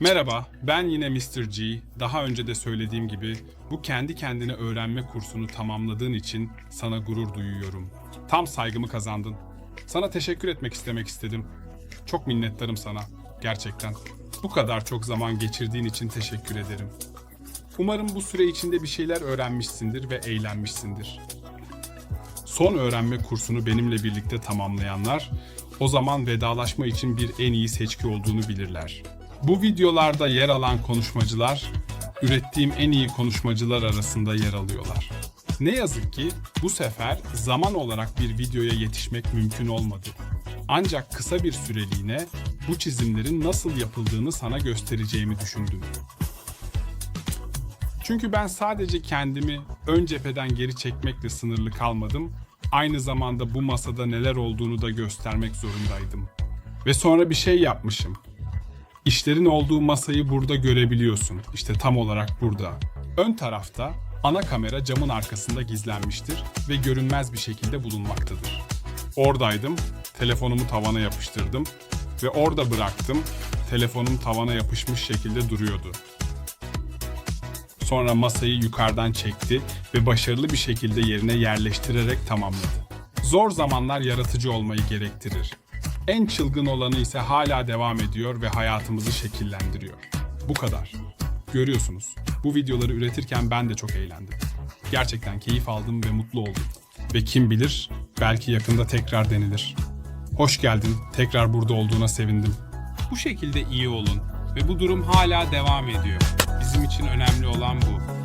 Merhaba, ben yine Mr. G. Daha önce de söylediğim gibi bu kendi kendine öğrenme kursunu tamamladığın için sana gurur duyuyorum. Tam saygımı kazandın. Sana teşekkür etmek istemek istedim. Çok minnettarım sana, gerçekten. Bu kadar çok zaman geçirdiğin için teşekkür ederim. Umarım bu süre içinde bir şeyler öğrenmişsindir ve eğlenmişsindir. Son öğrenme kursunu benimle birlikte tamamlayanlar o zaman vedalaşma için bir en iyi seçki olduğunu bilirler. Bu videolarda yer alan konuşmacılar ürettiğim en iyi konuşmacılar arasında yer alıyorlar. Ne yazık ki bu sefer zaman olarak bir videoya yetişmek mümkün olmadı. Ancak kısa bir süreliğine bu çizimlerin nasıl yapıldığını sana göstereceğimi düşündüm. Çünkü ben sadece kendimi ön cepheden geri çekmekle sınırlı kalmadım. Aynı zamanda bu masada neler olduğunu da göstermek zorundaydım. Ve sonra bir şey yapmışım. İşlerin olduğu masayı burada görebiliyorsun. İşte tam olarak burada. Ön tarafta ana kamera camın arkasında gizlenmiştir ve görünmez bir şekilde bulunmaktadır. Oradaydım, telefonumu tavana yapıştırdım ve orada bıraktım. Telefonum tavana yapışmış şekilde duruyordu. Sonra masayı yukarıdan çekti ve başarılı bir şekilde yerine yerleştirerek tamamladı. Zor zamanlar yaratıcı olmayı gerektirir. En çılgın olanı ise hala devam ediyor ve hayatımızı şekillendiriyor. Bu kadar. Görüyorsunuz, bu videoları üretirken ben de çok eğlendim. Gerçekten keyif aldım ve mutlu oldum. Ve kim bilir, belki yakında tekrar denilir. Hoş geldin, tekrar burada olduğuna sevindim. Bu şekilde iyi olun ve bu durum hala devam ediyor. Bizim için önemli olan bu.